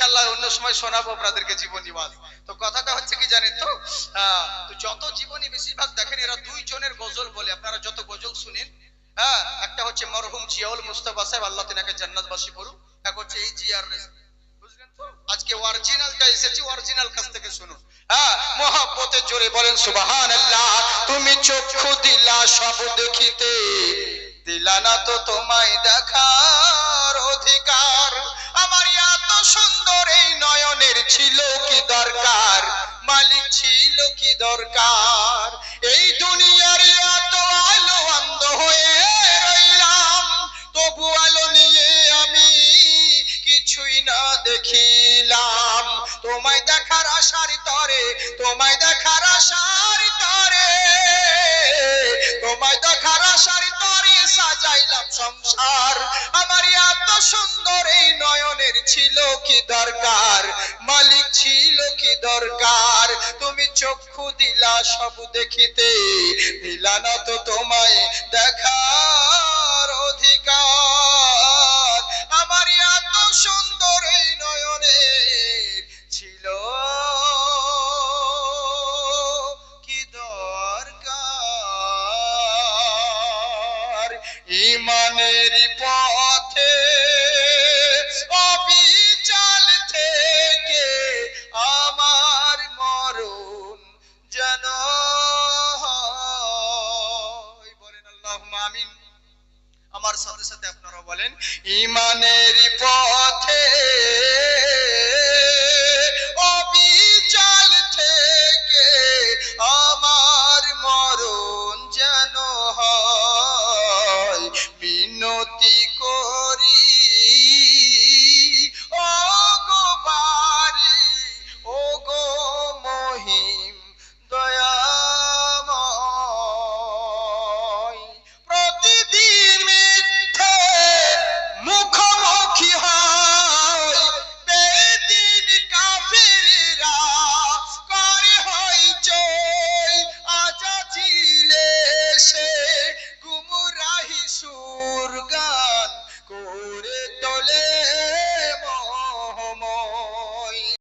ইনশাল্লাহ অন্য সময় শোনাবো আপনাদেরকে জীবনী বাদ তো কথাটা হচ্ছে কি জানেন তো? তো যত জীবনী বেশিরভাগ দেখেন, এরা দুই জনের গজল বলে। আপনারা যত গজল শুনেন হ্যাঁ একটা হচ্ছে মরহুম জিয়াউল মুস্তাফা সাহেব, আল্লাহ তিনাকে জান্নাতবাসী করুক এক হচ্ছে এই জিয়ার আজকে অরিজিনালটা এসেছে অরিজিনাল কাছ থেকে শুনুন। হ্যাঁ মহাব্বতের জোরে বলেন সুবাহান তুমি চক্ষু দিলা সব দেখিতে। দিলা না তো তোমায় দেখার অধিকার। আমার এত সুন্দর দরকার? মালিক ছিল কি দরকার? এই দুনিয়ার এত আলো অন্ধ হয়ে রইলাম, তবু আলো নিয়ে আমি কিছুই না দেখিলাম। তোমায় দেখার আশার তরে, তোমায় দেখার আশার তরে, তোমায় দেখার আশার তরে সাজাইলাম সংসার। আমার এত সুন্দর এই নয়নের ছিল কি দরকার? মালিক ছিল ছিল কি দরকার? তুমি চক্ষু দিলা সব দেখিতে। দিলা না তো তোমায় দেখার অধিকার। আমার এত সুন্দর এই নয়নে ছিল। কি দরকার? ইমানের পথে আমার সাথে সাথে আপনারা বলেন ইমানের পথে